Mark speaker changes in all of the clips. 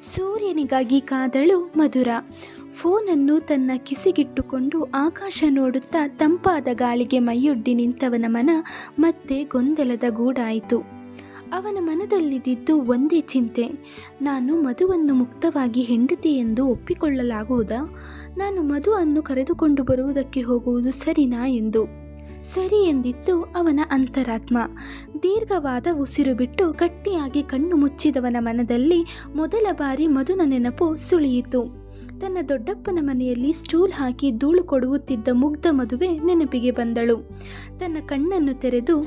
Speaker 1: ಸೂರ್ಯನಿಗಾಗಿ ಕಾದಳು ಮಧುರ. ಫೋನನ್ನು ತನ್ನ ಕಿಸಿಗಿಟ್ಟುಕೊಂಡು ಆಕಾಶ ನೋಡುತ್ತಾ ತಂಪಾದ ಗಾಳಿಗೆ ಮೈಯೊಡ್ಡಿ ನಿಂತವನ ಮನ ಮತ್ತೆ ಗೊಂದಲದ ಗೂಡಾಯಿತು. ಅವನ ಮನದಲ್ಲಿದ್ದಿದ್ದು ಒಂದೇ ಚಿಂತೆ. ನಾನು ಮಧುವನ್ನು ಮುಕ್ತವಾಗಿ ಹೆಂಡತಿ ಎಂದು ಒಪ್ಪಿಕೊಳ್ಳಲಾಗುವುದಾ? ನಾನು ಮಧುವನ್ನು ಕರೆದುಕೊಂಡು ಬರುವುದಕ್ಕೆ ಹೋಗುವುದು ಸರಿನಾ ಎಂದು. ಸರಿ ಎಂದಿತ್ತು ಅವನ ಅಂತರಾತ್ಮ. ದೀರ್ಘವಾದ ಉಸಿರು ಬಿಟ್ಟು ಗಟ್ಟಿಯಾಗಿ ಕಣ್ಣು ಮುಚ್ಚಿದವನ ಮನದಲ್ಲಿ ಮೊದಲ ಬಾರಿ ಮಧುನ ನೆನಪು ಸುಳಿಯಿತು. ತನ್ನ ದೊಡ್ಡಪ್ಪನ ಮನೆಯಲ್ಲಿ ಸ್ಟೂಲ್ ಹಾಕಿ ಧೂಳು ಕೊಡುವುತ್ತಿದ್ದ ಮುಗ್ಧ ಮದುವೆ ನೆನಪಿಗೆ ಬಂದಳು. ತನ್ನ ಕಣ್ಣನ್ನು ತೆರೆದು,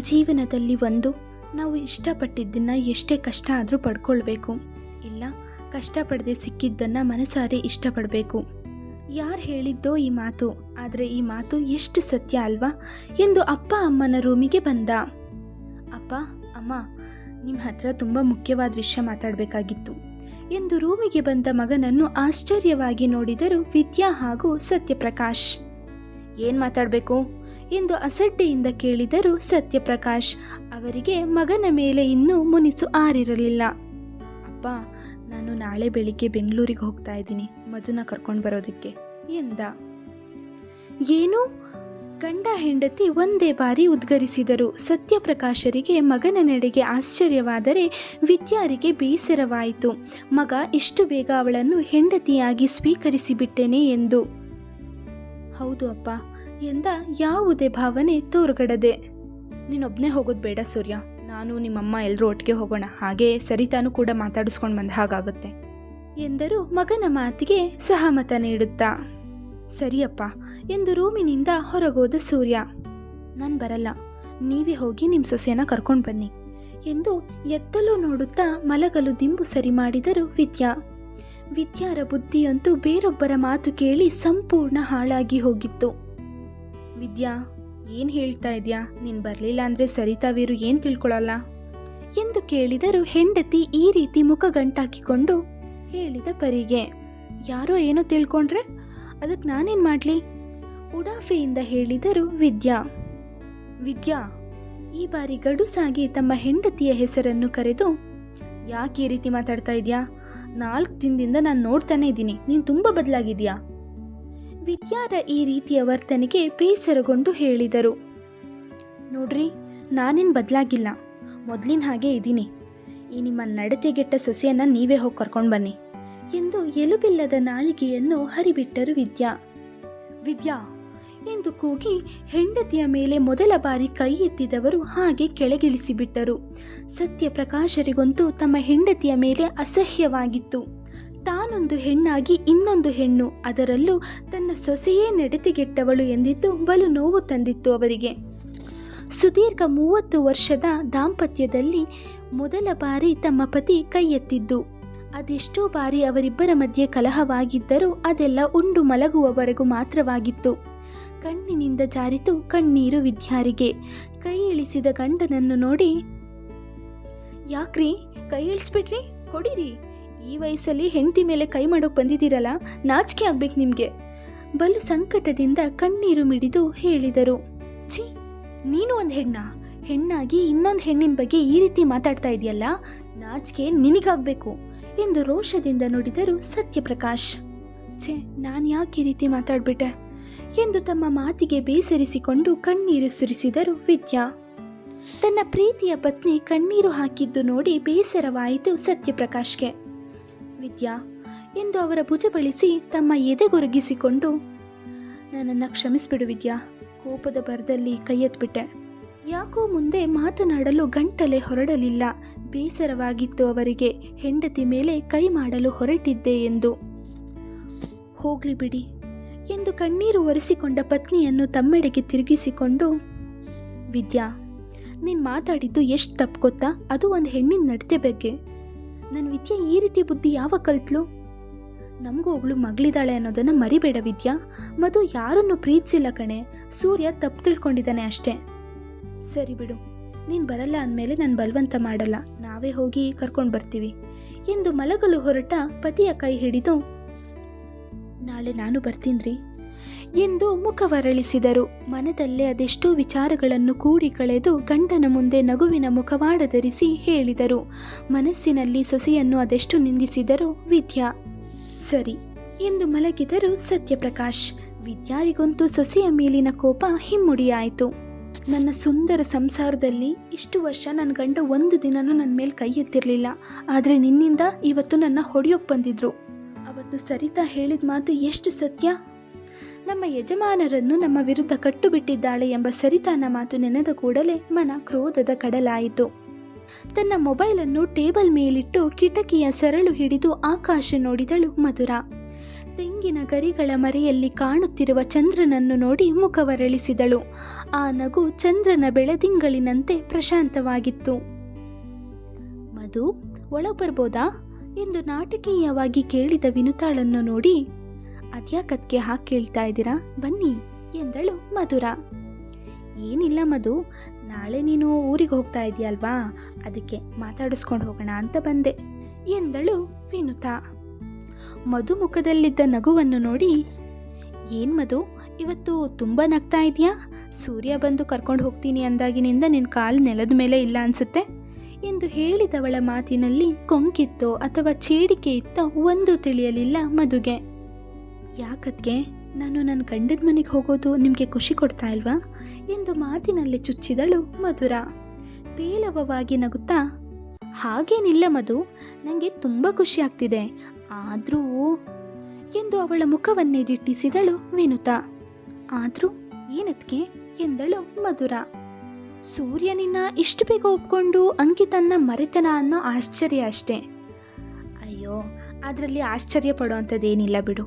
Speaker 1: ಜೀವನದಲ್ಲಿ ಒಂದು, ನಾವು ಇಷ್ಟಪಟ್ಟಿದ್ದನ್ನು ಎಷ್ಟೇ ಕಷ್ಟ ಆದರೂ ಪಡ್ಕೊಳ್ಬೇಕು. ಇಲ್ಲ, ಕಷ್ಟಪಡದೆ ಸಿಕ್ಕಿದ್ದನ್ನು ಮನಸಾರೆ ಇಷ್ಟಪಡಬೇಕು. ಯಾರು ಹೇಳಿದ್ದೋ ಈ ಮಾತು? ಆದರೆ ಈ ಮಾತು ಎಷ್ಟು ಸತ್ಯ ಅಲ್ವಾ? ಎಂದು ಅಪ್ಪ ಅಮ್ಮನ ರೂಮಿಗೆ ಬಂದ. ಅಪ್ಪ, ಅಮ್ಮ ನಿಮ್ಮ ಹತ್ರ ತುಂಬ ಮುಖ್ಯವಾದ ವಿಷಯ ಮಾತಾಡಬೇಕಾಗಿತ್ತು. ಎಂದು ರೂಮಿಗೆ ಬಂದ ಮಗನನ್ನು ಆಶ್ಚರ್ಯವಾಗಿ ನೋಡಿದರು ವಿದ್ಯಾ ಹಾಗೂ ಸತ್ಯಪ್ರಕಾಶ್. ಏನು ಮಾತಾಡಬೇಕು? ಎಂದು ಅಸಡ್ಡೆಯಿಂದ ಕೇಳಿದರು ಸತ್ಯಪ್ರಕಾಶ್. ಅವರಿಗೆ ಮಗನ ಮೇಲೆ ಇನ್ನೂ ಮುನಿಸು ಆರಿರಲಿಲ್ಲ. ಅಪ್ಪ, ನಾನು ನಾಳೆ ಬೆಳಿಗ್ಗೆ ಬೆಂಗಳೂರಿಗೆ ಹೋಗ್ತಾ ಇದ್ದೀನಿ. ಮಧುನ ಕರ್ಕೊಂಡು ಬರೋದಕ್ಕೆ. ಎಂದ? ಏನು? ಗಂಡ ಹೆಂಡತಿ ಒಂದೇ ಬಾರಿ ಉದ್ಗರಿಸಿದರು. ಸತ್ಯಪ್ರಕಾಶರಿಗೆ ಮಗನ ನಡೆಗೆ ಆಶ್ಚರ್ಯವಾದರೆ ವಿದ್ಯಾರಿಗೆ ಬೇಸರವಾಯಿತು. ಮಗ ಇಷ್ಟು ಬೇಗ ಅವಳನ್ನು ಹೆಂಡತಿಯಾಗಿ ಸ್ವೀಕರಿಸಿಬಿಟ್ಟೆನೆ ಎಂದು. ಹೌದು ಅಪ್ಪ. ಎಂದ? ಯಾವುದೇ ಭಾವನೆ ತೋರ್ಗಡದೆ. ನೀನೊಬ್ಬನೇ ಹೋಗೋದು ಬೇಡ ಸೂರ್ಯ. ನಾನು ನಿಮ್ಮಮ್ಮ ಎಲ್ಲರೂ ಒಟ್ಟಿಗೆ ಹೋಗೋಣ. ಹಾಗೆ ಸರಿತಾನು ಕೂಡ ಮಾತಾಡಿಸ್ಕೊಂಡು ಬಂದ ಹಾಗಾಗುತ್ತೆ. ಎಂದರು ಮಗನ ಮಾತಿಗೆ ಸಹಮತ ನೀಡುತ್ತಾ, ಸರಿಯಪ್ಪ ಎಂದು ರೂಮಿನಿಂದ ಹೊರಗೋದ ಸೂರ್ಯ. ನಾನು ಬರಲ್ಲ, ನೀವೇ ಹೋಗಿ ನಿಮ್ಮ ಸೊಸೆಯನ್ನ ಕರ್ಕೊಂಡು ಬನ್ನಿ ಎಂದು ಎತ್ತಲು ನೋಡುತ್ತಾ ಮಲಗಲು ದಿಂಬು ಸರಿ ಮಾಡಿದರು ವಿದ್ಯಾ. ವಿದ್ಯಾರ ಬುದ್ಧಿಯಂತೂ ಬೇರೊಬ್ಬರ ಮಾತು ಕೇಳಿ ಸಂಪೂರ್ಣ ಹಾಳಾಗಿ ಹೋಗಿತ್ತು. ವಿದ್ಯಾ, ಏನು ಹೇಳ್ತಾ ಇದೆಯಾ? ನೀನು ಬರಲಿಲ್ಲ ಅಂದರೆ ಸರಿತಾವೀರು ಏನ್ ತಿಳ್ಕೊಳ್ಳಲ್ಲ ಎಂದು ಕೇಳಿದರು ಹೆಂಡತಿ ಈ ರೀತಿ ಮುಖ ಗಂಟಾಕಿಕೊಂಡು ಹೇಳಿದ ಪರಿಗೆ. ಯಾರೋ ಏನೋ ತಿಳ್ಕೊಂಡ್ರೆ? ಅದಕ್ಕೆ ನಾನೇನು ಮಾಡಲಿ? ಉಡಾಫೆಯಿಂದ ಹೇಳಿದರು ವಿದ್ಯಾ. ವಿದ್ಯಾ, ಈ ಬಾರಿ ಗಡುಸಾಗಿ ತಮ್ಮ ಹೆಂಡತಿಯ ಹೆಸರನ್ನು ಕರೆದು, ಯಾಕೆ ಈ ರೀತಿ ಮಾತಾಡ್ತಾ ಇದೆಯಾ? ನಾಲ್ಕು ದಿನದಿಂದ ನಾನು ನೋಡ್ತಾನೆ ಇದ್ದೀನಿ. ನೀನು ತುಂಬ ಬದಲಾಗಿದೆಯಾ? ವಿದ್ಯಾರ ಈ ರೀತಿಯ ವರ್ತನೆಗೆ ಬೇಸರಗೊಂಡು ಹೇಳಿದರು. ನೋಡ್ರಿ, ನಾನೇನು ಬದಲಾಗಿಲ್ಲ. ಮೊದಲಿನ ಹಾಗೆ ಇದ್ದೀನಿ. ಈ ನಿಮ್ಮ ನಡತೆಗೆಟ್ಟ ಸೊಸೆಯನ್ನು ನೀವೇ ಹೋಗಿ ಕರ್ಕೊಂಡು ಬನ್ನಿ. ಎಂದು ಎಲುಬಿಲ್ಲದ ನಾಲಿಗೆಯನ್ನು ಹರಿಬಿಟ್ಟರು ವಿದ್ಯಾ. ವಿದ್ಯಾ ಎಂದು ಕೂಗಿ ಹೆಂಡತಿಯ ಮೇಲೆ ಮೊದಲ ಬಾರಿ ಕೈ ಎತ್ತಿದವರು ಹಾಗೆ ಕೆಳಗಿಳಿಸಿಬಿಟ್ಟರು. ಸತ್ಯಪ್ರಕಾಶರಿಗಂತೂ ತಮ್ಮ ಹೆಂಡತಿಯ ಮೇಲೆ ಅಸಹ್ಯವಾಗಿತ್ತು. ತಾನೊಂದು ಹೆಣ್ಣಾಗಿ ಇನ್ನೊಂದು ಹೆಣ್ಣು, ಅದರಲ್ಲೂ ತನ್ನ ಸೊಸೆಯೇ ನಡೆತಿಗೆಟ್ಟವಳು ಎಂದಿದ್ದು ಬಲು ನೋವು ತಂದಿತ್ತು ಅವರಿಗೆ. ಸುದೀರ್ಘ ಮೂವತ್ತು ವರ್ಷದ ದಾಂಪತ್ಯದಲ್ಲಿ ಮೊದಲ ಬಾರಿ ತಮ್ಮ ಪತಿ ಕೈ ಎತ್ತಿದ್ದು. ಅದೆಷ್ಟೋ ಬಾರಿ ಅವರಿಬ್ಬರ ಮಧ್ಯೆ ಕಲಹವಾಗಿದ್ದರೂ ಅದೆಲ್ಲ ಉಂಡು ಮಲಗುವವರೆಗೂ ಮಾತ್ರವಾಗಿತ್ತು. ಕಣ್ಣಿನಿಂದ ಜಾರಿತು ಕಣ್ಣೀರು ವಿದ್ಯಾರಿಗೆ. ಕೈ ಇಳಿಸಿದ ಗಂಡನನ್ನು ನೋಡಿ, ಯಾಕ್ರಿ? ಕೈ ಇಳಿಸ್ಬಿಟ್ರಿ? ಹೊಡಿರಿ? ಈ ವಯಸ್ಸಲ್ಲಿ ಹೆಂಡತಿ ಮೇಲೆ ಕೈ ಮಾಡೋಕೆ ಬಂದಿದ್ದೀರಲ್ಲ? ನಾಚಿಕೆ ಆಗ್ಬೇಕು ನಿಮಗೆ. ಬಲು ಸಂಕಟದಿಂದ ಕಣ್ಣೀರು ಮಿಡಿದು ಹೇಳಿದರು. ಛೀ, ನೀನು ಒಂದು ಹೆಣ್ಣ. ಹೆಣ್ಣಾಗಿ ಇನ್ನೊಂದು ಹೆಣ್ಣಿನ ಬಗ್ಗೆ ಈ ರೀತಿ ಮಾತಾಡ್ತಾ ಇದೆಯಲ್ಲ? ನಾಚಿಕೆ ನಿನಗಾಗಬೇಕು. ಎಂದು ರೋಷದಿಂದ ನುಡಿದರು ಸತ್ಯಪ್ರಕಾಶ್. ಛೇ, ನಾನು ಯಾಕೆ ಈ ರೀತಿ ಮಾತಾಡ್ಬಿಟ್ಟೆ? ಎಂದು ತಮ್ಮ ಮಾತಿಗೆ ಬೇಸರಿಸಿಕೊಂಡು ಕಣ್ಣೀರು ಸುರಿಸಿದರು ವಿದ್ಯಾ. ತನ್ನ ಪ್ರೀತಿಯ ಪತ್ನಿ ಕಣ್ಣೀರು ಹಾಕಿದ್ದು ನೋಡಿ ಬೇಸರವಾಯಿತು ಸತ್ಯಪ್ರಕಾಶ್ಗೆ. ವಿದ್ಯಾ, ಎಂದು ಅವರ ಭುಜ ಬಳಿಸಿ ತಮ್ಮ ಎದೆಗೊರಗಿಸಿಕೊಂಡು, ನನ್ನನ್ನು ಕ್ಷಮಿಸಿಬಿಡು ವಿದ್ಯಾ, ಕೋಪದ ಬರದಲ್ಲಿ ಕೈ ಎತ್ಬಿಟ್ಟೆ ಯಾಕೋ ಮುಂದೆ ಮಾತನಾಡಲು ಗಂಟಲೆ ಹೊರಡಲಿಲ್ಲ. ಬೇಸರವಾಗಿತ್ತು ಅವರಿಗೆ. ಹೆಂಡತಿ ಮೇಲೆ ಕೈ ಮಾಡಲು ಹೊರಟಿದ್ದೆ ಎಂದು. ಹೋಗ್ಲಿ ಬಿಡಿ. ಎಂದು ಕಣ್ಣೀರು ಒರೆಸಿಕೊಂಡ ಪತ್ನಿಯನ್ನು ತಮ್ಮೆಡೆಗೆ ತಿರುಗಿಸಿಕೊಂಡು, ವಿದ್ಯಾ, ನೀನು ಮಾತಾಡಿದ್ದು ಎಷ್ಟು ತಪ್ಪು ಗೊತ್ತಾ? ಅದು ಒಂದು ಹೆಣ್ಣಿನ ನಡತೆ ಬಗ್ಗೆ. ನನ್ನ ವಿದ್ಯೆ ಈ ರೀತಿ ಬುದ್ಧಿ ಯಾವ ಕಲ್ತ್ಲು? ನಮಗೂ ಒಬ್ಳು ಮಗಳಿದ್ದಾಳೆ ಅನ್ನೋದನ್ನು ಮರಿಬೇಡ ವಿದ್ಯಾ. ಮಧು ಯಾರನ್ನು ಪ್ರೀತಿಸಿಲ್ಲ ಕಣೆ. ಸೂರ್ಯ ತಪ್ಪು ತಿಳ್ಕೊಂಡಿದ್ದಾನೆ ಅಷ್ಟೇ. ಸರಿ ಬಿಡು. ನೀನು ಬರಲ್ಲ ಅಂದಮೇಲೆ ನಾನು ಬಲವಂತ ಮಾಡಲ್ಲ. ನಾವೇ ಹೋಗಿ ಕರ್ಕೊಂಡು ಬರ್ತೀವಿ. ಎಂದು ಮಲಗಲು ಹೊರಟ ಪತಿಯ ಕೈ ಹಿಡಿದು, ನಾಳೆ ನಾನು ಬರ್ತೀನಿ ರೀ ಎಂದು ಮುಖವರಳಿಸಿದರು ಮನದಲ್ಲೇ ಅದೆಷ್ಟೋ ವಿಚಾರಗಳನ್ನು ಕೂಡಿ ಕಳೆದು ಗಂಡನ ಮುಂದೆ ನಗುವಿನ ಮುಖವಾಡ ಧರಿಸಿ ಹೇಳಿದರು. ಮನಸ್ಸಿನಲ್ಲಿ ಸೊಸೆಯನ್ನು ಅದೆಷ್ಟು ನಿಂದಿಸಿದರು ವಿದ್ಯಾ, ಸರಿ ಎಂದು ಮಲಗಿದರು ಸತ್ಯಪ್ರಕಾಶ್. ವಿದ್ಯಾರಿಗಂತೂ ಸೊಸೆಯ ಮೇಲಿನ ಕೋಪ ಹಿಮ್ಮುಡಿಯಾಯಿತು. ನನ್ನ ಸುಂದರ ಸಂಸಾರದಲ್ಲಿ ಇಷ್ಟು ವರ್ಷ ನನ್ನ ಗಂಡ ಒಂದು ದಿನನೂ ನನ್ನ ಮೇಲೆ ಕೈ ಎತ್ತಿರಲಿಲ್ಲ. ಆದರೆ ನಿನ್ನಿಂದ ಇವತ್ತು ನನ್ನ ಹೊಡೆಯೋಕೆ ಬಂದಿದ್ರು. ಅವತ್ತು ಸರಿತಾ ಹೇಳಿದ ಮಾತು ಎಷ್ಟು ಸತ್ಯ? ನಮ್ಮ ಯಜಮಾನರನ್ನು ನಮ್ಮ ವಿರುದ್ಧ ಕಟ್ಟುಬಿಟ್ಟಿದ್ದಾಳೆ ಎಂಬ ಸರಿತಾನ ಮಾತು ನೆನೆದ ಕೂಡಲೇ ಮನ ಕ್ರೋಧದ ಕಡಲಾಯಿತು. ತನ್ನ ಮೊಬೈಲನ್ನು ಟೇಬಲ್ ಮೇಲಿಟ್ಟು ಕಿಟಕಿಯ ಸರಳು ಹಿಡಿದು ಆಕಾಶ ನೋಡಿದಳು ಮಧುರ. ತೆಂಗಿನ ಗರಿಗಳ ಮರೆಯಲ್ಲಿ ಕಾಣುತ್ತಿರುವ ಚಂದ್ರನನ್ನು ನೋಡಿ ಮುಖವರಳಿಸಿದಳು ಆ ನಗು ಚಂದ್ರನ ಬೆಳದಿಂಗಳಿನಂತೆ ಪ್ರಶಾಂತವಾಗಿತ್ತು. ಮಧು, ಒಳಗೆ ಬರ್ಬೋದಾ? ಎಂದು ನಾಟಕೀಯವಾಗಿ ಕೇಳಿದ ವಿನುತಾಳನ್ನು ನೋಡಿ, ಅದ್ಯಾಕತ್ಗೆ ಹಾಕಿ ಕೇಳ್ತಾ ಇದ್ದೀರಾ? ಬನ್ನಿ, ಎಂದಳು ಮಧುರ. ಏನಿಲ್ಲ ಮಧು, ನಾಳೆ ನೀನು ಊರಿಗೆ ಹೋಗ್ತಾ ಇದೆಯಲ್ವಾ? ಅದಕ್ಕೆ ಮಾತಾಡಿಸ್ಕೊಂಡು ಹೋಗೋಣ ಅಂತ ಬಂದೆ, ಎಂದಳು ವಿನುತಾ. ಮಧು ಮುಖದಲ್ಲಿದ್ದ ನಗುವನ್ನು ನೋಡಿ, ಏನು ಮಧು, ಇವತ್ತು ತುಂಬ ನಗ್ತಾ ಇದೆಯಾ? ಸೂರ್ಯ ಬಂದು ಕರ್ಕೊಂಡು ಹೋಗ್ತೀನಿ ಅಂದಾಗಿನಿಂದ ನಿನ್ನ ಕಾಲು ನೆಲದ ಮೇಲೆ ಇಲ್ಲ ಅನ್ಸುತ್ತೆ? ಎಂದು ಹೇಳಿದವಳ ಮಾತಿನಲ್ಲಿ ಕೊಂಕಿತ್ತೋ ಅಥವಾ ಚೇಡಿಕೆ ಇತ್ತೋ ಒಂದು ತಿಳಿಯಲಿಲ್ಲ ಮಧುಗೆ. ಯಾಕದ್ಗೆ? ನಾನು ನನ್ನ ಗಂಡನ ಮನೆಗೆ ಹೋಗೋದು ನಿಮಗೆ ಖುಷಿ ಕೊಡ್ತಾ ಇಲ್ವಾ? ಎಂದು ಮಾತಿನಲ್ಲಿ ಚುಚ್ಚಿದಳು ಮಧುರ. ಪೇಲವವಾಗಿ ನಗುತ್ತಾ? ಹಾಗೇನಿಲ್ಲ ಮಧು ನನಗೆ ತುಂಬ ಖುಷಿ ಆಗ್ತಿದೆ. ಆದರೂ ಎಂದು ಅವಳ ಮುಖವನ್ನೇ ದಿಟ್ಟಿಸಿದಳು ವಿನುತಾ. ಆದರೂ ಏನತ್ಗೆ ಎಂದಳು ಮಧುರ. ಸೂರ್ಯನಿನ್ನ ಇಷ್ಟು ಬೇಗ ಒಪ್ಕೊಂಡು ಅಂಕಿತನ್ನ ಮರೆತನ ಅನ್ನೋ ಆಶ್ಚರ್ಯ ಅಷ್ಟೇ. ಅಯ್ಯೋ, ಅದರಲ್ಲಿ ಆಶ್ಚರ್ಯ ಪಡೋವಂಥದ್ದೇನಿಲ್ಲ ಬಿಡು.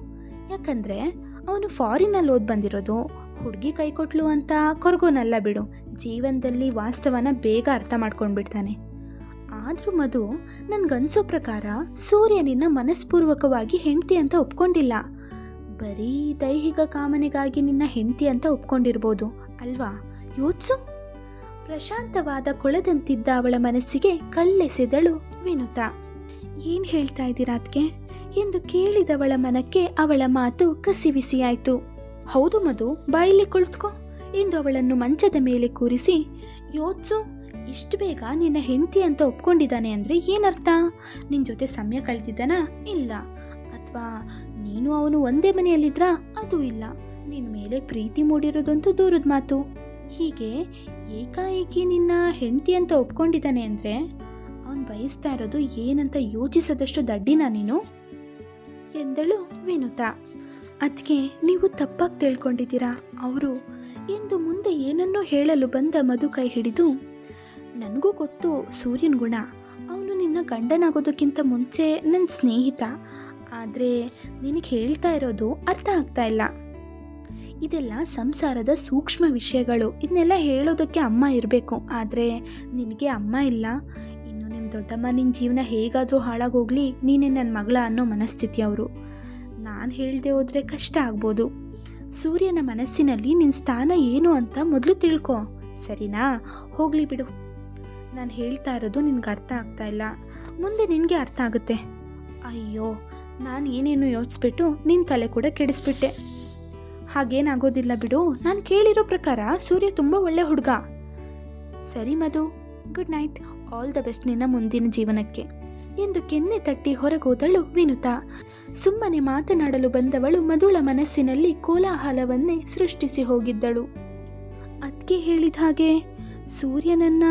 Speaker 1: ಯಾಕಂದರೆ ಅವನು ಫಾರಿನಲ್ಲಿ ಓದ್ ಬಂದಿರೋದು, ಹುಡುಗಿ ಕೈಕೊಟ್ಲು ಅಂತ ಕೊರಗೋನಲ್ಲ ಬಿಡು. ಜೀವನದಲ್ಲಿ ವಾಸ್ತವನ ಬೇಗ ಅರ್ಥ ಮಾಡ್ಕೊಂಡ್ಬಿಡ್ತಾನೆ. ಆದರೂ ಮಧು, ನನ್ಗನ್ಸೋ ಪ್ರಕಾರ ಸೂರ್ಯನಿನ್ನ ಮನಸ್ಪೂರ್ವಕವಾಗಿ ಹೆಂಡತಿ ಅಂತ ಒಪ್ಕೊಂಡಿಲ್ಲ. ಬರೀ ದೈಹಿಕ ಕಾಮನೆಗಾಗಿ ನಿನ್ನ ಹೆಂಡತಿ ಅಂತ ಒಪ್ಕೊಂಡಿರ್ಬೋದು, ಅಲ್ವಾ? ಯೋಚ್ಸು. ಪ್ರಶಾಂತವಾದ ಕೊಳದಂತಿದ್ದ ಅವಳ ಮನಸ್ಸಿಗೆ ಕಲ್ಲೆಸೆದಳು ವಿನುತಾ. ಏನ್ ಹೇಳ್ತಾ ಇದ್ದೀರಾ ಅದ್ಕೆ? ಎಂದು ಕೇಳಿದವಳ ಮನಕ್ಕೆ ಅವಳ ಮಾತು ಕಸಿವಿಸಿಯಾಯ್ತು. ಹೌದು ಮಧು, ಬಾಯಲ್ಲಿ ಕುಳಿತುಕೋ ಎಂದು ಅವಳನ್ನು ಮಂಚದ ಮೇಲೆ ಕೂರಿಸಿ, ಯೋಚ್ಸು. ಇಷ್ಟು ಬೇಗ ನಿನ್ನ ಹೆಂಡತಿ ಅಂತ ಒಪ್ಕೊಂಡಿದ್ದಾನೆ ಅಂದರೆ ಏನರ್ಥ? ನಿನ್ನ ಜೊತೆ ಸಮಯ ಕಳೆದಿದ್ದಾನಾ? ಇಲ್ಲ. ಅಥವಾ ನೀನು ಅವನು ಒಂದೇ ಮನೆಯಲ್ಲಿದ್ರಾ? ಅದು ಇಲ್ಲ. ನಿನ್ನ ಮೇಲೆ ಪ್ರೀತಿ ಮೂಡಿರೋದಂತೂ ದೂರದ ಮಾತು. ಹೀಗೆ ಏಕಾಏಕಿ ನಿನ್ನ ಹೆಂಡತಿ ಅಂತ ಒಪ್ಕೊಂಡಿದ್ದಾನೆ ಅಂದರೆ ಅವನು ಬಯಸ್ತಾ ಇರೋದು ಏನಂತ ಯೋಚಿಸದಷ್ಟು ದಡ್ಡಿನ ನೀನು? ಎಂದಳು ವಿನುತಾ. ಅದಕ್ಕೆ ನೀವು ತಪ್ಪಾಗಿ ತಿಳ್ಕೊಂಡಿದ್ದೀರಾ? ಅವರು ಎಂದು ಮುಂದೆ ಏನನ್ನೂ ಹೇಳಲು ಬಂದ ಮಧು ಕೈ ಹಿಡಿದು ನನಗೂ ಗೊತ್ತು ಸೂರ್ಯನ ಗುಣ. ಅವನು ನಿನ್ನ ಗಂಡನಾಗೋದಕ್ಕಿಂತ ಮುಂಚೆ ನನ್ನ ಸ್ನೇಹಿತ. ಆದರೆ ನಿನಗೆ ಹೇಳ್ತಾ ಇರೋದು ಅರ್ಥ ಆಗ್ತಾ ಇಲ್ಲ. ಇದೆಲ್ಲ ಸಂಸಾರದ ಸೂಕ್ಷ್ಮ ವಿಷಯಗಳು. ಇದನ್ನೆಲ್ಲ ಹೇಳೋದಕ್ಕೆ ಅಮ್ಮ ಇರಬೇಕು. ಆದರೆ ನಿನಗೆ ಅಮ್ಮ ಇಲ್ಲ. ಇನ್ನು ನಿಮ್ಮ ದೊಡ್ಡಮ್ಮ ನಿನ್ನ ಜೀವನ ಹೇಗಾದರೂ ಹಾಳಾಗೋಗ್ಲಿ. ನೀನೇ ನನ್ನ ಮಗಳ ಅನ್ನೋ ಮನಸ್ಥಿತಿ ಅವರು. ನಾನು ಹೇಳದೆ ಹೋದರೆ ಕಷ್ಟ ಆಗ್ಬೋದು. ಸೂರ್ಯನ ಮನಸ್ಸಿನಲ್ಲಿ ನಿನ್ನ ಸ್ಥಾನ ಏನು ಅಂತ ಮೊದಲು ತಿಳ್ಕೊ. ಸರಿನಾ? ಹೋಗಲಿ ಬಿಡು. ನಾನು ಹೇಳ್ತಾ ಇರೋದು ನಿನಗೆ ಅರ್ಥ ಆಗ್ತಾ ಇಲ್ಲ. ಮುಂದೆ ನಿನಗೆ ಅರ್ಥ ಆಗುತ್ತೆ. ಅಯ್ಯೋ, ನಾನು ಏನೇನು ಯೋಚಿಸ್ಬಿಟ್ಟು ನಿನ್ನ ತಲೆ ಕೂಡ ಕೆಡಿಸ್ಬಿಟ್ಟೆ. ಹಾಗೇನಾಗೋದಿಲ್ಲ ಬಿಡು, ನಾನು ಕೇಳಿರೋ ಪ್ರಕಾರ ಸೂರ್ಯ ತುಂಬ ಒಳ್ಳೆ ಹುಡುಗ. ಸರಿ Madhu, good night. All the best ನಿನ್ನ ಮುಂದಿನ ಜೀವನಕ್ಕೆ. ಎಂದು ಕೆನ್ನೆ ತಟ್ಟಿ ಹೊರಗೋದಳು ವಿನುತಾ. ಸುಮ್ಮನೆ ಮಾತನಾಡಲು ಬಂದವಳು ಮಧುಳ ಮನಸ್ಸಿನಲ್ಲಿ ಕೋಲಾಹಲವನ್ನೇ ಸೃಷ್ಟಿಸಿ ಹೋಗಿದ್ದಳು. ಅದಕ್ಕೆ ಹೇಳಿದ ಹಾಗೆ ಸೂರ್ಯನನ್ನ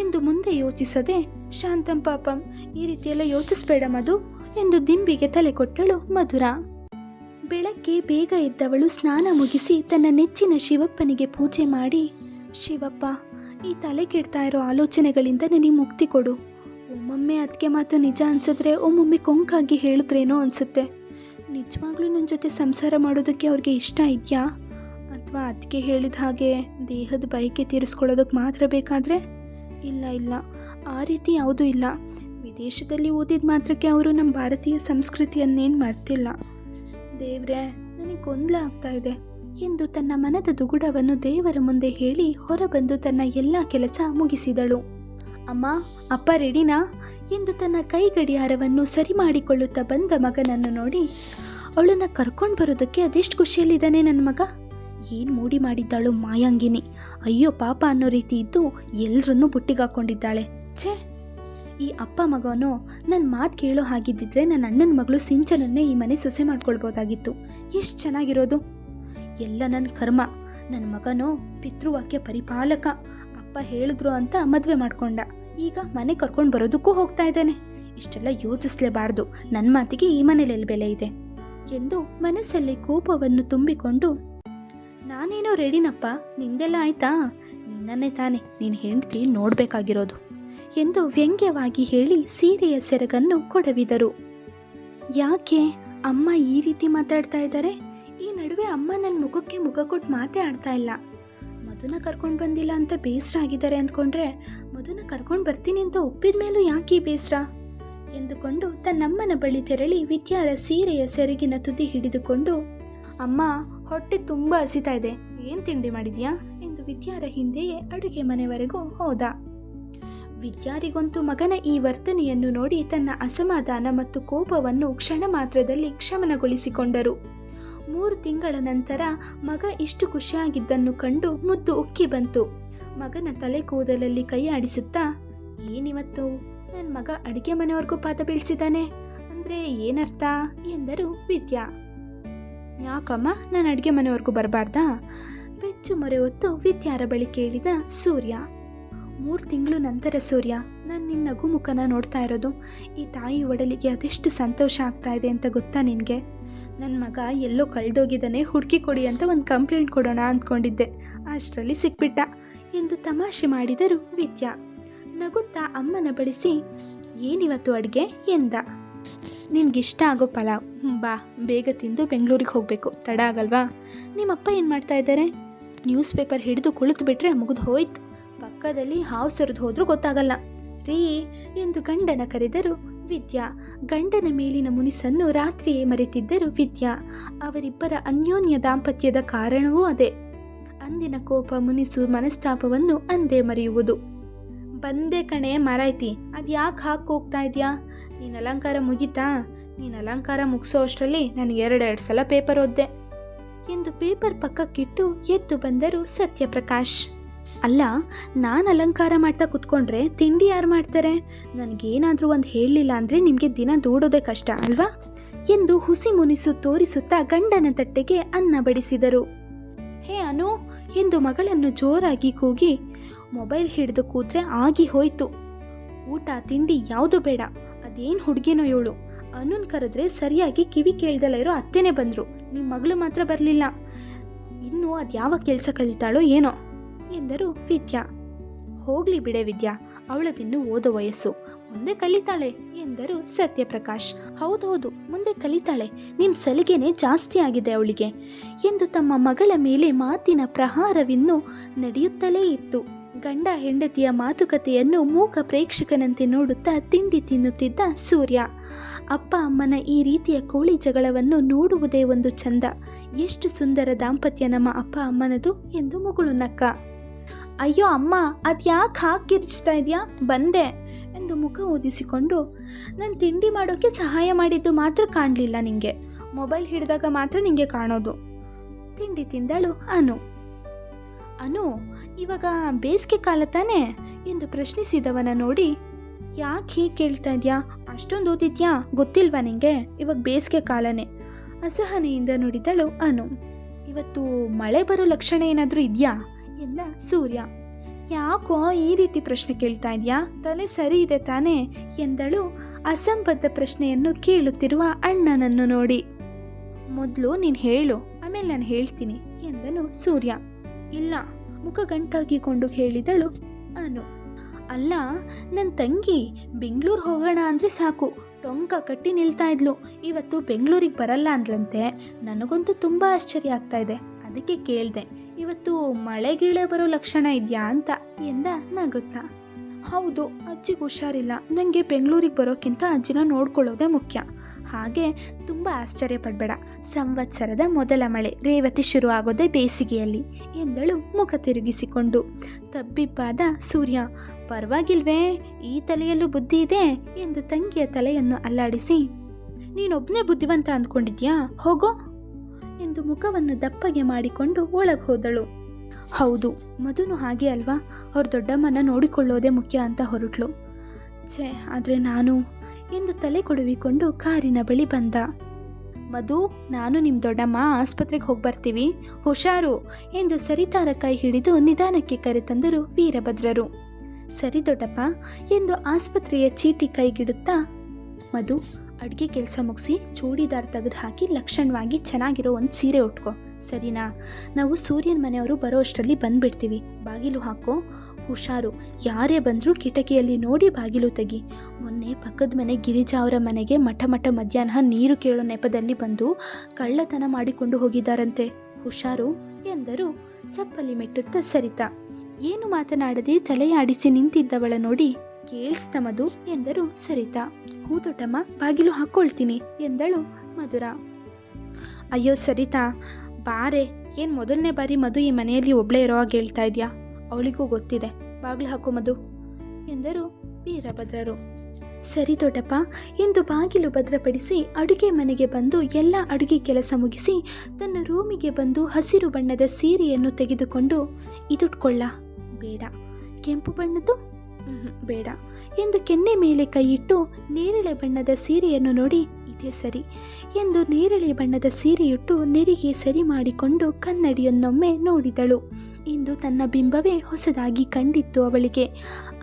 Speaker 1: ಎಂದು ಮುಂದೆ ಯೋಚಿಸದೆ, ಶಾಂತಂ ಪಾಪಂ, ಈ ರೀತಿಯೆಲ್ಲ ಯೋಚಿಸ್ಬೇಡ ಮಧು ಎಂದು ದಿಂಬಿಗೆ ತಲೆ ಕೊಟ್ಟಳು ಮಧುರ. ಬೆಳಗ್ಗೆ ಬೇಗ ಎದ್ದವಳು ಸ್ನಾನ ಮುಗಿಸಿ ತನ್ನ ನೆಚ್ಚಿನ ಶಿವಪ್ಪನಿಗೆ ಪೂಜೆ ಮಾಡಿ, ಶಿವಪ್ಪ, ಈ ತಲೆ ಕೆಡ್ತಾ ಇರೋ ಆಲೋಚನೆಗಳಿಂದ ನನಗೆ ಮುಕ್ತಿ ಕೊಡು. ಒಮ್ಮೊಮ್ಮೆ ಅದಕ್ಕೆ ಮಾತು ನಿಜ ಅನ್ಸಿದ್ರೆ ಒಮ್ಮೊಮ್ಮೆ ಕೊಂಕಾಗಿ ಹೇಳಿದ್ರೇನೋ ಅನಿಸುತ್ತೆ. ನಿಜವಾಗ್ಲೂ ನನ್ನ ಜೊತೆ ಸಂಸಾರ ಮಾಡೋದಕ್ಕೆ ಅವ್ರಿಗೆ ಇಷ್ಟ ಇದೆಯಾ? ಅಥವಾ ಅದಕ್ಕೆ ಹೇಳಿದ ಹಾಗೆ ದೇಹದ ಬಯಕೆ ತೀರಿಸ್ಕೊಳ್ಳೋದಕ್ಕೆ ಮಾತ್ರ ಬೇಕಾದರೆ? ಇಲ್ಲ ಇಲ್ಲ. ಆ ರೀತಿ ಯಾವುದೂ ಇಲ್ಲ. ವಿದೇಶದಲ್ಲಿ ಓದಿದ ಮಾತ್ರಕ್ಕೆ ಅವರು ನಮ್ಮ ಭಾರತೀಯ ಸಂಸ್ಕೃತಿಯನ್ನೇನು ಮರ್ತಿಲ್ಲ. ದೇವ್ರೆ, ನನಗೆ ಗೊಂದಲ ಆಗ್ತಾ ಇದೆ. ಎಂದು ತನ್ನ ಮನದ ದುಗುಡವನ್ನು ದೇವರ ಮುಂದೆ ಹೇಳಿ ಹೊರಬಂದು ತನ್ನ ಎಲ್ಲ ಕೆಲಸ ಮುಗಿಸಿದಳು. ಅಮ್ಮ, ಅಪ್ಪ ರೆಡಿನಾ? ಎಂದು ತನ್ನ ಕೈ ಗಡಿಯಾರವನ್ನು ಸರಿ ಮಾಡಿಕೊಳ್ಳುತ್ತಾ ಬಂದ ಮಗನನ್ನು ನೋಡಿ, ಅವಳನ್ನು ಕರ್ಕೊಂಡು ಬರೋದಕ್ಕೆ ಅದೆಷ್ಟು ಖುಷಿಯಲ್ಲಿದ್ದಾನೆ ನನ್ನ ಮಗ? ಏನು ಮೂಡಿ ಮಾಡಿದ್ದಾಳು ಮಾಯಾಂಗಿನಿ? ಅಯ್ಯೋ, ಪಾಪ ಅನ್ನೋ ರೀತಿ ಇದ್ದು ಎಲ್ಲರನ್ನೂ ಬುಟ್ಟಿಗಾಕೊಂಡಿದ್ದಾಳೆ. ಛೇ! ಈ ಅಪ್ಪ ಮಗನೋ ನನ್ನ ಮಾತು ಕೇಳೋ ಹಾಗಿದ್ದಿದ್ರೆ ನನ್ನ ಅಣ್ಣನ ಮಗಳು ಸಿಂಚನನ್ನೇ ಈ ಮನೆ ಸೊಸೆ ಮಾಡ್ಕೊಳ್ಬೋದಾಗಿತ್ತು. ಎಷ್ಟು ಚೆನ್ನಾಗಿರೋದು? ಎಲ್ಲ ನನ್ನ ಕರ್ಮ. ನನ್ನ ಮಗನೋ, ಪಿತೃವಾಕ್ಯ ಪರಿಪಾಲಕ. ಅಪ್ಪ ಹೇಳಿದ್ರು ಅಂತ ಮದುವೆ ಮಾಡ್ಕೊಂಡ. ಈಗ ಮನೆ ಕರ್ಕೊಂಡು ಬರೋದಕ್ಕೂ ಹೋಗ್ತಾ ಇದ್ದಾನೆ. ಇಷ್ಟೆಲ್ಲ ಯೋಚಿಸ್ಲೇಬಾರ್ದು. ನನ್ನ ಮಾತಿಗೆ ಈ ಮನೇಲಿ ಬೆಲೆ ಇದೆ? ಎಂದು ಮನಸ್ಸಲ್ಲಿ ಕೋಪವನ್ನು ತುಂಬಿಕೊಂಡು ನಾನೇನೋ ರೆಡಿನಪ್ಪ. ನಿಂದೆಲ್ಲ ಆಯ್ತಾ? ನಿನ್ನನ್ನೇ ತಾನೆ ನಿನ್ನ ಹೆಂಡತಿ ನೋಡಬೇಕಾಗಿರೋದು ಎಂದು ವ್ಯಂಗ್ಯವಾಗಿ ಹೇಳಿ ಸೀರೆಯ ಸೆರಗನ್ನು ಕೊಡವಿದರು. ಯಾಕೆ? ಅಮ್ಮ ಈ ರೀತಿ ಮಾತಾಡ್ತಾ ಇದ್ದಾರೆ? ಈ ನಡುವೆ ಅಮ್ಮ ನನ್ನ ಮುಖಕ್ಕೆ ಮುಖ ಕೊಟ್ಟು ಮಾತೇ ಆಡ್ತಾ ಇಲ್ಲ. ಮಧುನ ಕರ್ಕೊಂಡು ಬಂದಿಲ್ಲ ಅಂತ ಬೇಸರ ಆಗಿದ್ದಾರೆ ಅಂದ್ಕೊಂಡ್ರೆ ಮಧುನ ಕರ್ಕೊಂಡು ಬರ್ತೀನಿ ಅಂತ ಒಪ್ಪಿದ ಮೇಲೂ ಯಾಕೆ ಬೇಸರ? ಎಂದುಕೊಂಡು ತನ್ನಮ್ಮನ ಬಳಿ ತೆರಳಿ ವಿದ್ಯಾರ ಸೀರೆಯ ಸೆರಗಿನ ತುದಿ ಹಿಡಿದುಕೊಂಡು, ಅಮ್ಮ ಹೊಟ್ಟೆ ತುಂಬ ಹಸಿತಾ ಇದೆ. ಏನು ತಿಂಡಿ ಮಾಡಿದ್ಯಾ? ಎಂದು ವಿದ್ಯಾರ ಹಿಂದೆಯೇ ಅಡುಗೆ ಮನೆವರೆಗೂ ಹೋದ. ವಿದ್ಯಾರಿಗಂತೂ ಮಗನ ಈ ವರ್ತನೆಯನ್ನು ನೋಡಿ ತನ್ನ ಅಸಮಾಧಾನ ಮತ್ತು ಕೋಪವನ್ನು ಕ್ಷಣ ಮಾತ್ರದಲ್ಲಿ ಕ್ಷಮನಗೊಳಿಸಿಕೊಂಡರು ಮೂರು ತಿಂಗಳ ನಂತರ ಮಗ ಇಷ್ಟು ಖುಷಿಯಾಗಿದ್ದನ್ನು ಕಂಡು ಮುದ್ದು ಉಕ್ಕಿ ಬಂತು. ಮಗನ ತಲೆ ಕೂದಲಲ್ಲಿ ಕೈ ಆಡಿಸುತ್ತಾ, ಏನಿವತ್ತು? ನನ್ನ ಮಗ ಅಡುಗೆ ಮನೆವರೆಗೂ ಪಾದ ಬೀಳಿಸಿದ್ದಾನೆ. ಅಂದರೆ ಏನರ್ಥ? ಎಂದರು ವಿದ್ಯಾ. ಯಾಕಮ್ಮ? ನಾನು ಅಡುಗೆ ಮನೆವರೆಗೂ ಬರಬಾರ್ದಾ? ಬೆಚ್ಚು ಮೊರೆ ಹೊತ್ತು ವಿದ್ಯಾರ ಬಳಿ ಕೇಳಿದ ಸೂರ್ಯ. ಮೂರು ತಿಂಗಳು ನಂತರ ಸೂರ್ಯ, ನಾನು ನಿನ್ನ ನಗು ಮುಖನ ನೋಡ್ತಾ ಇರೋದು. ಈ ತಾಯಿ ಒಡಲಿಗೆ ಅದೆಷ್ಟು ಸಂತೋಷ ಆಗ್ತಾ ಇದೆ ಅಂತ ಗೊತ್ತಾ ನಿನಗೆ? ನನ್ನ ಮಗ ಎಲ್ಲೋ ಕಳೆದೋಗಿದ್ದಾನೆ, ಹುಡುಕಿ ಕೊಡಿ ಅಂತ ಒಂದು ಕಂಪ್ಲೇಂಟ್ ಕೊಡೋಣ ಅಂದ್ಕೊಂಡಿದ್ದೆ ಅಷ್ಟರಲ್ಲಿ ಸಿಕ್ಬಿಟ್ಟ. ಎಂದು ತಮಾಷೆ ಮಾಡಿದರು ವಿದ್ಯಾ. ನಗುತ್ತಾ ಅಮ್ಮನ ಬಳಸಿ, ಏನಿವತ್ತು ಅಡುಗೆ? ಎಂದ. ನಿನ್ಗಿಷ್ಟ ಆಗೋ ಪಲಾವ್ ಬಾ, ಬೇಗ ತಿಂದು ಬೆಂಗಳೂರಿಗೆ ಹೋಗಬೇಕು. ತಡ ಆಗಲ್ವಾ? ನಿಮ್ಮಪ್ಪ ಏನು ಮಾಡ್ತಾ ಇದ್ದಾರೆ? ನ್ಯೂಸ್ ಪೇಪರ್ ಹಿಡಿದು ಕುಳಿತು ಬಿಟ್ಟರೆ ಮುಗಿದು ಹೋಯ್ತು. ಪಕ್ಕದಲ್ಲಿ ಹಾವು ಸರಿದು ಹೋದರೂ ಗೊತ್ತಾಗಲ್ಲ. ರೀ, ಎಂದು ಗಂಡನ ಕರೆದರು ವಿದ್ಯಾ. ಗಂಡನ ಮೇಲಿನ ಮುನಿಸನ್ನು ರಾತ್ರಿಯೇ ಮರೆತಿದ್ದರು ವಿದ್ಯಾ. ಅವರಿಬ್ಬರ ಅನ್ಯೋನ್ಯ ದಾಂಪತ್ಯದ ಕಾರಣವೂ ಅದೇ. ಅಂದಿನ ಕೋಪ, ಮುನಿಸು, ಮನಸ್ತಾಪವನ್ನು ಅಂದೇ ಮರೆಯುವುದು. ಬಂದೆ ಕಣೆ, ಮರಾಯ್ತಿ. ಅದು ಯಾಕೆ ಹಾಕೋಗ್ತಾ ಇದೆಯಾ? ನೀನು ಅಲಂಕಾರ ಮುಗೀತಾ? ನೀನು ಅಲಂಕಾರ ಮುಗಿಸೋ ಅಷ್ಟರಲ್ಲಿ ನನಗೆ ಎರಡೆರಡು ಸಲ ಪೇಪರ್ ಓದ್ದೆ. ಎಂದು ಪೇಪರ್ ಪಕ್ಕಕ್ಕಿಟ್ಟು ಎದ್ದು ಬಂದರು ಸತ್ಯಪ್ರಕಾಶ್. ಅಲ್ಲ, ನಾನು ಅಲಂಕಾರ ಮಾಡ್ತಾ ಕುತ್ಕೊಂಡ್ರೆ ತಿಂಡಿ ಯಾರು ಮಾಡ್ತಾರೆ? ನನಗೇನಾದರೂ ಒಂದು ಹೇಳಲಿಲ್ಲ ಅಂದರೆ ನಿಮಗೆ ದಿನ ದೂಡೋದೇ ಕಷ್ಟ, ಅಲ್ವಾ? ಎಂದು ಹುಸಿ ಮುನಿಸು ತೋರಿಸುತ್ತಾ ಗಂಡನ ತಟ್ಟೆಗೆ ಅನ್ನ ಬಡಿಸಿದರು. ಹೇ ಅನು! ಎಂದು ಮಗಳನ್ನು ಜೋರಾಗಿ ಕೂಗಿ, ಮೊಬೈಲ್ ಹಿಡಿದು ಕೂತ್ರೆ ಆಗಿ ಹೋಯ್ತು. ಊಟ, ತಿಂಡಿ ಯಾವುದು ಬೇಡ. ಅದೇನು ಹುಡುಗಿನೋ ಇವಳು? ಅನುನ್ ಕರೆದ್ರೆ ಸರಿಯಾಗಿ ಕಿವಿ ಕೇಳ್ದಲ್ಲ ಇರೋ ಅತ್ತೆನೇ ಬಂದರು. ನಿಮ್ಮ ಮಗಳು ಮಾತ್ರ ಬರಲಿಲ್ಲ. ಇನ್ನು ಅದು ಯಾವ ಕೆಲಸ ಕಲಿತಾಳೋ ಏನೋ? ಎಂದರು ವಿದ್ಯಾ. ಹೋಗ್ಲಿ ಬಿಡೆ ವಿದ್ಯಾ, ಅವಳದಿನ್ನು ಓದೋ ವಯಸ್ಸು. ಮುಂದೆ ಕಲಿತಾಳೆ, ಎಂದರು ಸತ್ಯಪ್ರಕಾಶ್. ಹೌದೌದು ಮುಂದೆ ಕಲಿತಾಳೆ. ನಿಮ್ಮ ಸಲಿಗೆನೇ ಜಾಸ್ತಿ ಆಗಿದೆ ಅವಳಿಗೆ. ಎಂದು ತಮ್ಮ ಮಗಳ ಮೇಲೆ ಮಾತಿನ ಪ್ರಹಾರವಿನ್ನೂ ನಡೆಯುತ್ತಲೇ ಇತ್ತು. ಗಂಡ ಹೆಂಡತಿಯ ಮಾತುಕತೆಯನ್ನು ಮೂಕ ಪ್ರೇಕ್ಷಕನಂತೆ ನೋಡುತ್ತಾ ತಿಂಡಿ ತಿನ್ನುತ್ತಿದ್ದ ಸೂರ್ಯ. ಅಪ್ಪ ಅಮ್ಮನ ಈ ರೀತಿಯ ಕೋಳಿ ಜಗಳವನ್ನು ನೋಡುವುದೇ ಒಂದು ಚಂದ ಎಷ್ಟು ಸುಂದರ ದಾಂಪತ್ಯ ನಮ್ಮ ಅಪ್ಪ ಅಮ್ಮನದು ಎಂದು ಮುಗುಳು ನಕ್ಕ. ಅಯ್ಯೋ ಅಮ್ಮ, ಅದ್ಯಾಕೆ ಹಾಕಿರ್ಚ್ತಾ ಇದೆಯಾ? ಬಂದೆ ಎಂದು ಮುಖ ಊದಿಸಿಕೊಂಡು. ನಾನು ತಿಂಡಿ ಮಾಡೋಕ್ಕೆ ಸಹಾಯ ಮಾಡಿದ್ದು ಮಾತ್ರ ಕಾಣಲಿಲ್ಲ ನಿಂಗೆ. ಮೊಬೈಲ್ ಹಿಡಿದಾಗ ಮಾತ್ರ ನಿಂಗೆ ಕಾಣೋದು. ತಿಂಡಿ ತಿಂದಳು ಅನು. ಅನು ಇವಾಗ ಬೇಸಿಗೆ ಕಾಲ ತಾನೆ ಎಂದು ಪ್ರಶ್ನಿಸಿದವನ ನೋಡಿ, ಯಾಕೆ ಹೀಗೆ ಕೇಳ್ತಾ ಇದೆಯಾ? ಅಷ್ಟೊಂದು ಓದಿದ್ಯಾ? ಗೊತ್ತಿಲ್ವಾ ನಿಂಗೆ? ಇವಾಗ ಬೇಸಿಗೆ ಕಾಲನೇ. ಅಸಹನೆಯಿಂದ ನುಡಿದಳು ಅನು, ಇವತ್ತು ಮಳೆ ಬರೋ ಲಕ್ಷಣ ಏನಾದರೂ ಇದೆಯಾ? ಎಂದ ಸೂರ್ಯ, ಯಾಕೋ ಈ ರೀತಿ ಪ್ರಶ್ನೆ ಕೇಳ್ತಾ ಇದೆಯಾ? ತಲೆ ಸರಿ ಇದೆ ತಾನೆ? ಎಂದಳು ಅಸಂಬದ್ಧ ಪ್ರಶ್ನೆಯನ್ನು ಕೇಳುತ್ತಿರುವ ಅಣ್ಣನನ್ನು ನೋಡಿ, ಮೊದಲು ನೀನು ಹೇಳು, ಆಮೇಲೆ ನಾನು ಹೇಳ್ತೀನಿ, ಎಂದನು ಸೂರ್ಯ, ಇಲ್ಲ ಮುಖ ಗಂಟಾಗಿಕೊಂಡು ಹೇಳಿದಳು, ಅನು, ಅಲ್ಲ ನನ್ನ ತಂಗಿ ಬೆಂಗಳೂರು ಹೋಗೋಣ ಅಂದರೆ ಸಾಕು. ಟೊಂಕ ಕಟ್ಟಿ ನಿಲ್ತಾ ಇದ್ಲು. ಇವತ್ತು ಬೆಂಗಳೂರಿಗೆ ಬರಲ್ಲ ಅಂದ್ಲಂತೆ. ನನಗಂತೂ ತುಂಬ ಆಶ್ಚರ್ಯ ಆಗ್ತಾ ಇದೆ. ಅದಕ್ಕೆ ಕೇಳಿದೆ, ಇವತ್ತು ಮಳೆ, ಗಿಳೆ ಬರೋ ಲಕ್ಷಣ ಇದೆಯಾ? ಅಂತ ಎಂದ ನಗುತ್ತಾ. ಹೌದು, ಅಜ್ಜಿಗೆ ಹುಷಾರಿಲ್ಲ. ನನಗೆ ಬೆಂಗಳೂರಿಗೆ ಬರೋಕ್ಕಿಂತ ಅಜ್ಜಿನ ನೋಡ್ಕೊಳ್ಳೋದೇ ಮುಖ್ಯ. ಹಾಗೆ ತುಂಬ ಆಶ್ಚರ್ಯ ಪಡಬೇಡ. ಸಂವತ್ಸರದ ಮೊದಲ ಮಳೆ, ರೇವತಿ ಶುರು ಆಗೋದೇ ಬೇಸಿಗೆಯಲ್ಲಿ ಎಂದಳು ಮುಖ ತಿರುಗಿಸಿಕೊಂಡು. ತಬ್ಬಿಬ್ಬಾದ ಸೂರ್ಯ, ಪರವಾಗಿಲ್ವೇ, ಈ ತಲೆಯಲ್ಲೂ ಬುದ್ಧಿ ಇದೆ ಎಂದು ತಂಗಿಯ ತಲೆಯನ್ನು ಅಲ್ಲಾಡಿಸಿ ನೀನೊಬ್ಬನೇ ಬುದ್ಧಿವಂತ ಅಂದ್ಕೊಂಡಿದ್ಯಾ? ಹೋಗೋ ಎಂದು ಮುಖವನ್ನು ದಪ್ಪಗೆ ಮಾಡಿಕೊಂಡು ಒಳಗೆ ಹೋದಳು. ಹೌದು, ಮಧುನು ಹಾಗೆ ಅಲ್ವಾ? ಅವ್ರ ದೊಡ್ಡಮ್ಮನ ನೋಡಿಕೊಳ್ಳೋದೇ ಮುಖ್ಯ ಅಂತ ಹೊರಟ್ಲು. ಛೇ, ಆದರೆ ನಾನು ಎಂದು ತಲೆ ಕೊಡುವಿಕೊಂಡು ಕಾರಿನ ಬಳಿ ಬಂದ. ಮಧು, ನಾನು ನಿಮ್ಮ ದೊಡ್ಡಮ್ಮ ಆಸ್ಪತ್ರೆಗೆ ಹೋಗಿ ಬರ್ತೀವಿ. ಹುಷಾರು ಎಂದು ಸರಿತಾರ ಕೈ ಹಿಡಿದು ನಿಧಾನಕ್ಕೆ ಕರೆತಂದರು ವೀರಭದ್ರರು. ಸರಿ ದೊಡ್ಡಪ್ಪ ಎಂದು ಆಸ್ಪತ್ರೆಯ ಚೀಟಿ ಕೈಗಿಡುತ್ತಾ ಮಧು, ಅಡುಗೆ ಕೆಲಸ ಮುಗಿಸಿ ಚೂಡಿದಾರ್ ತೆಗೆದು ಹಾಕಿ ಲಕ್ಷಣವಾಗಿ ಚೆನ್ನಾಗಿರೋ ಒಂದು ಸೀರೆ ಉಟ್ಕೋ. ಸರಿನಾ? ನಾವು ಸೂರ್ಯನ ಮನೆಯವರು ಬರೋ ಅಷ್ಟರಲ್ಲಿ ಬಂದ್ಬಿಡ್ತೀವಿ. ಬಾಗಿಲು ಹಾಕೋ? ಹುಷಾರು. ಯಾರೇ ಬಂದರೂ ಕಿಟಕಿಯಲ್ಲಿ ನೋಡಿ ಬಾಗಿಲು ತೆಗಿ. ಮೊನ್ನೆ ಪಕ್ಕದ ಮನೆ ಗಿರಿಜಾ ಅವರ ಮನೆಗೆ ಮಠ ಮಠ ಮಧ್ಯಾಹ್ನ ನೀರು ಕೇಳೋ ನೆಪದಲ್ಲಿ ಬಂದು ಕಳ್ಳತನ ಮಾಡಿಕೊಂಡು ಹೋಗಿದ್ದಾರಂತೆ. ಹುಷಾರು? ಎಂದರು. ಚಪ್ಪಲಿ ಮೆಟ್ಟುತ್ತಾ ಸರಿತಾ. ಏನು ಮಾತನಾಡದೆ ತಲೆಯಾಡಿಸಿ ನಿಂತಿದ್ದವಳ ನೋಡಿ ಕೇಳಿಸ್ತಮದು ಎಂದರು ಸರಿತಾ. ಹೂ ಬಾಗಿಲು ಹಾಕ್ಕೊಳ್ತೀನಿ ಎಂದಳು ಮಧುರ. ಅಯ್ಯೋ ಸರಿತಾ ಬಾರೆ, ಏನು ಮೊದಲನೇ ಬಾರಿ ಮಧು ಈ ಮನೆಯಲ್ಲಿ ಒಬ್ಳೆ ಇರೋ ಹಾಗೆ ಹೇಳ್ತಾ ಇದೆಯಾ? ಅವಳಿಗೂ ಗೊತ್ತಿದೆ. ಬಾಗಿಲು ಹಾಕೋ ಮಧು ಎಂದರು ವೀರಭದ್ರರು. ಸರಿ ದೊಡ್ಡಪ್ಪ ಎಂದು ಬಾಗಿಲು ಭದ್ರಪಡಿಸಿ ಅಡುಗೆ ಮನೆಗೆ ಬಂದು ಎಲ್ಲ ಅಡುಗೆ ಕೆಲಸ ಮುಗಿಸಿ ತನ್ನ ರೂಮಿಗೆ ಬಂದು ಹಸಿರು ಬಣ್ಣದ ಸೀರೆಯನ್ನು ತೆಗೆದುಕೊಂಡು ಇದುಟ್ಕೊಳ್ಳ. ಬೇಡ. ಕೆಂಪು ಬಣ್ಣದ್ದು ಬೇಡ ಎಂದು ಕೆನ್ನೆ ಮೇಲೆ ಕೈಯಿಟ್ಟು ನೇರಳೆ ಬಣ್ಣದ ಸೀರೆಯನ್ನು ನೋಡಿ, ಇದೇ ಸರಿ ಎಂದು ನೇರಳೆ ಬಣ್ಣದ ಸೀರೆಯುಟ್ಟು ನೆರಿಗೆ ಸರಿ ಮಾಡಿಕೊಂಡು ಕನ್ನಡಿಯನ್ನೊಮ್ಮೆ ನೋಡಿದಳು. ಇಂದು ತನ್ನ ಬಿಂಬವೇ ಹೊಸದಾಗಿ ಕಂಡಿತ್ತು ಅವಳಿಗೆ.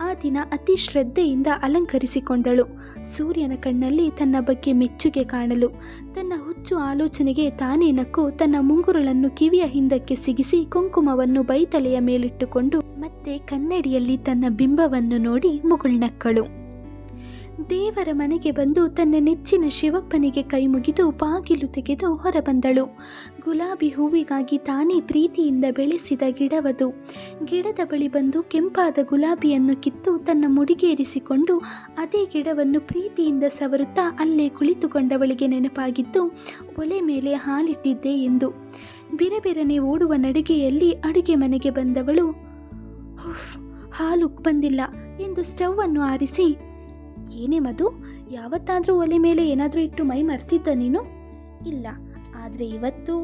Speaker 1: ಆ ದಿನ ಅತಿ ಶ್ರದ್ಧೆಯಿಂದ ಅಲಂಕರಿಸಿಕೊಂಡಳು. ಸೂರ್ಯನ ಕಣ್ಣಲ್ಲಿ ತನ್ನ ಬಗ್ಗೆ ಮೆಚ್ಚುಗೆ ಕಾಣಲು, ತನ್ನ ಹುಚ್ಚು ಆಲೋಚನೆಗೆ ತಾನೇ ನಕ್ಕು ತನ್ನ ಮುಂಗುರುಳನ್ನು ಕಿವಿಯ ಹಿಂದಕ್ಕೆ ಸಿಗಿಸಿ ಕುಂಕುಮವನ್ನು ಬೈತಲೆಯ ಮೇಲಿಟ್ಟುಕೊಂಡು ಮತ್ತೆ ಕನ್ನಡಿಯಲ್ಲಿ ತನ್ನ ಬಿಂಬವನ್ನು ನೋಡಿ ಮುಗುಳ್ನಕ್ಕಳು. ದೇವರ ಮನೆಗೆ ಬಂದು ತನ್ನ ನೆಚ್ಚಿನ ಶಿವಪ್ಪನಿಗೆ ಕೈ ಮುಗಿದು ಬಾಗಿಲು ತೆಗೆದು ಹೊರಬಂದಳು. ಗುಲಾಬಿ ಹೂವಿಗಾಗಿ ತಾನೇ ಪ್ರೀತಿಯಿಂದ ಬೆಳೆಸಿದ ಗಿಡವದು. ಗಿಡದ ಬಳಿ ಬಂದು ಕೆಂಪಾದ ಗುಲಾಬಿಯನ್ನು ಕಿತ್ತು ತನ್ನ ಮುಡಿಗೇರಿಸಿಕೊಂಡು ಅದೇ ಗಿಡವನ್ನು ಪ್ರೀತಿಯಿಂದ ಸವರುತ್ತಾ ಅಲ್ಲೇ ಕುಳಿತುಕೊಂಡವಳಿಗೆ ನೆನಪಾಗಿದ್ದು ಒಲೆ ಮೇಲೆ ಹಾಲಿಟ್ಟಿದ್ದೆ ಎಂದು. ಬಿರಬಿರನೆ ಓಡುವ ನಡಿಗೆಯಲ್ಲಿ ಅಡುಗೆ ಮನೆಗೆ ಬಂದವಳು ಹುಫ್ ಹಾಲು ಬಂದಿಲ್ಲ. ಎಂದು ಸ್ಟವ್ ಅನ್ನು ಆರಿಸಿ, ಏನೇ ಮಧು, ಯಾವತ್ತಾದರೂ ಒಲೆ ಮೇಲೆ ಏನಾದರೂ ಇಟ್ಟು ಮೈ ಮರ್ತಿದ್ದ ನೀನು? ಇಲ್ಲ, ಆದರೆ ಇವತ್ತು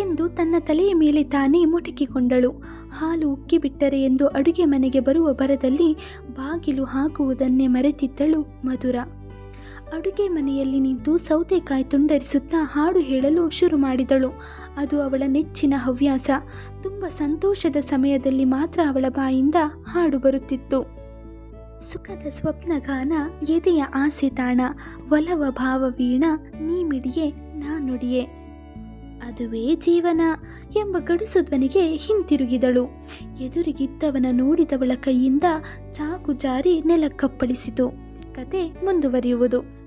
Speaker 1: ಎಂದು ತನ್ನ ತಲೆಯ ಮೇಲೆ ತಾನೇ ಮುಟುಕಿಕೊಂಡಳು. ಹಾಲು ಉಕ್ಕಿಬಿಟ್ಟರೆ ಎಂದು ಅಡುಗೆ ಮನೆಗೆ ಬರುವ ಬರದಲ್ಲಿ ಬಾಗಿಲು ಹಾಕುವುದನ್ನೇ ಮರೆತಿದ್ದಳು ಮಧುರ. ಅಡುಗೆ ಮನೆಯಲ್ಲಿ ನಿಂತು ಸೌತೆಕಾಯಿ ತುಂಡರಿಸುತ್ತಾ ಹಾಡು ಹೇಳಲು ಶುರು ಮಾಡಿದಳು. ಅದು ಅವಳ ನೆಚ್ಚಿನ ಹವ್ಯಾಸ. ತುಂಬ ಸಂತೋಷದ ಸಮಯದಲ್ಲಿ ಮಾತ್ರ ಅವಳ ಬಾಯಿಂದ ಹಾಡು ಬರುತ್ತಿತ್ತು. ಸುಖದ ಸ್ವಪ್ನಗಾನ, ಎದೆಯ ಆಸೆ ತಾಣ, ಒಲವ ಭಾವವೀಣ ನೀ ಮಿಡಿಯೆ ನಾ ನುಡಿಯೆ ಅದುವೇ ಜೀವನ ಎಂಬ ಗಡುಸು ಧ್ವನಿಗೆ ಹಿಂತಿರುಗಿದಳು. ಎದುರಿಗಿದ್ದವನ ನೋಡಿದವಳ ಕೈಯಿಂದ ಚಾಕು ಜಾರಿ ನೆಲಕ್ಕಪ್ಪಳಿಸಿತು. ಕತೆ ಮುಂದುವರಿಯುವುದು.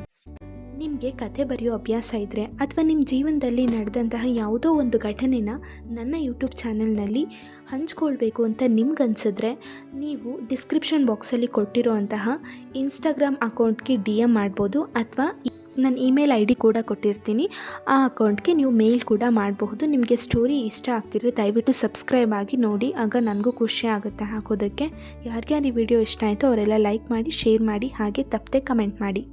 Speaker 1: ನಿಮಗೆ ಕತೆ ಬರೆಯೋ ಅಭ್ಯಾಸ ಇದ್ದರೆ ಅಥವಾ ನಿಮ್ಮ ಜೀವನದಲ್ಲಿ ನಡೆದಂತಹ ಯಾವುದೋ ಒಂದು ಘಟನೆನ ನನ್ನ ಯೂಟ್ಯೂಬ್ ಚಾನಲ್ನಲ್ಲಿ ಹಂಚ್ಕೊಳ್ಬೇಕು ಅಂತ ನಿಮ್ಗನ್ಸಿದ್ರೆ ನೀವು ಡಿಸ್ಕ್ರಿಪ್ಷನ್ ಬಾಕ್ಸಲ್ಲಿ ಕೊಟ್ಟಿರೋ ಅಂತಹ ಇನ್ಸ್ಟಾಗ್ರಾಮ್ ಅಕೌಂಟ್ಗೆ ಡಿ ಎಂ ಮಾಡ್ಬೋದು ಅಥವಾ ನನ್ನ ಇಮೇಲ್ ಐ ಡಿ ಕೂಡ ಕೊಟ್ಟಿರ್ತೀನಿ. ಆ ಅಕೌಂಟ್ಗೆ ನೀವು ಮೇಲ್ ಕೂಡ ಮಾಡಬಹುದು. ನಿಮಗೆ ಸ್ಟೋರಿ ಇಷ್ಟ ಆಗ್ತಿದ್ರೆ ದಯವಿಟ್ಟು ಸಬ್ಸ್ಕ್ರೈಬ್ ಆಗಿ ನೋಡಿ. ಆಗ ನನಗೂ ಖುಷಿ ಆಗುತ್ತೆ ಹಾಕೋದಕ್ಕೆ. ಯಾರ್ಯಾರು ಈ ವಿಡಿಯೋ ಇಷ್ಟ ಆಯಿತು ಅವರೆಲ್ಲ ಲೈಕ್ ಮಾಡಿ, ಶೇರ್ ಮಾಡಿ, ಹಾಗೆ ತಪ್ಪದೆ ಕಮೆಂಟ್ ಮಾಡಿ.